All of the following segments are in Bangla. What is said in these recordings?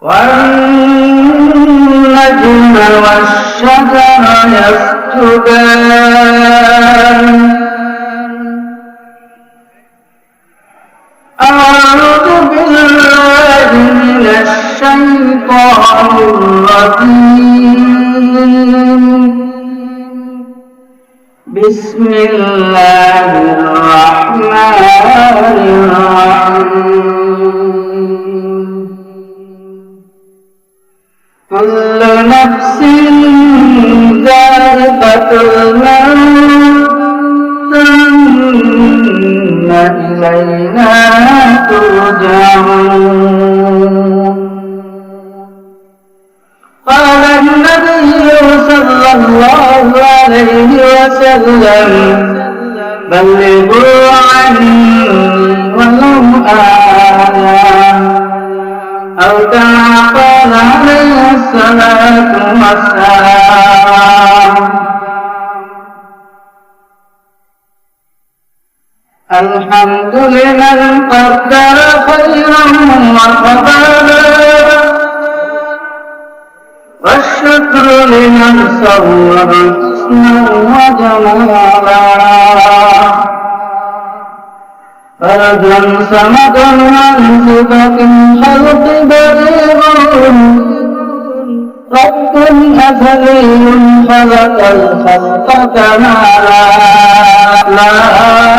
والنجم والشجر يسجدان أعوذ بالله من الشيطان الرجيم. بسم الله الرحمن ترجعون قال النبي صلى الله عليه وسلم بلغوا عني ولو آية أو كما قال عليه الصلاة والسلام الحمد لمن قدر خيرا وقبالا والشكر لمن صور حسنا وجمالا فرجا صمدا عن صفة الخلق بريء رب أزلي خلق الخلق كمالا لا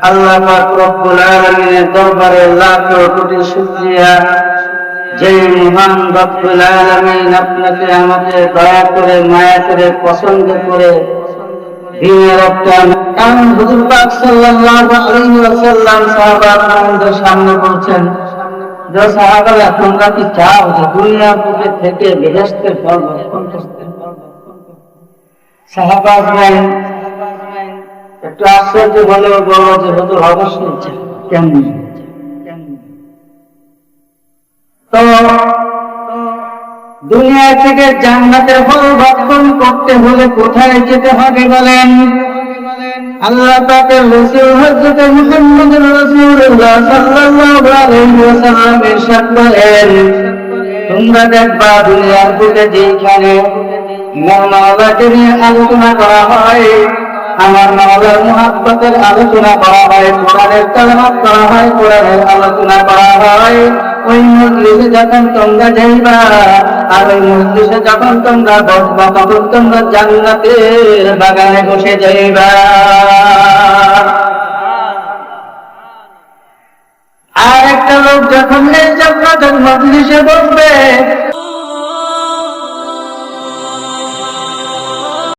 আল্লাহ পাক রব্বুল আলামিনের দরবারে লাখ কোটি শুকরিয়া যে মহান রব্বুল আলামিন আপনাকে আমাকে দয়া করে মায়া করে পছন্দ করে কারণ হুজুর পাক সাল্লাল্লাহু আলাইহি ওয়াসাল্লাম সাহাবাদের সামনে বলছেন যে সাহাবারা তোমরা কি চাও যে দুনিয়ার বুকে থেকে বেহেশতের ফল ভক্ষণ করতে সাহাবা একটু আশ্চর্য হলেও বলল যে তো দুনিয়া থেকে জান্নাতের ভক্ষণ করতে হলে কোথায় যেতে হবে বলেন? আল্লাহ পাকের রাসূল হযরত মুহাম্মদ রাসূলুল্লাহ সাল্লাল্লাহু আলাইহি ওয়াসাল্লাম ইরশাদ করেন তোমরা দেখবা দুনিয়ার যেখানে আলোচনা করা হয় আমার মাওলার মুহাব্বতের আলোচনা করা হয়, কোরআনের তেলাওয়াত করা হয়, কোরআনের আলোচনা করা হয়। ওই মজলিসে যখন তোমরা যাইবা, আর ওই মজলিসে যখন তোমরা বসবা, তখন তোমরা জান্নাতের বাগানে বসে যাইবা। আর একটা লোক যখন এই জান্নাতের মজলিসে বসবে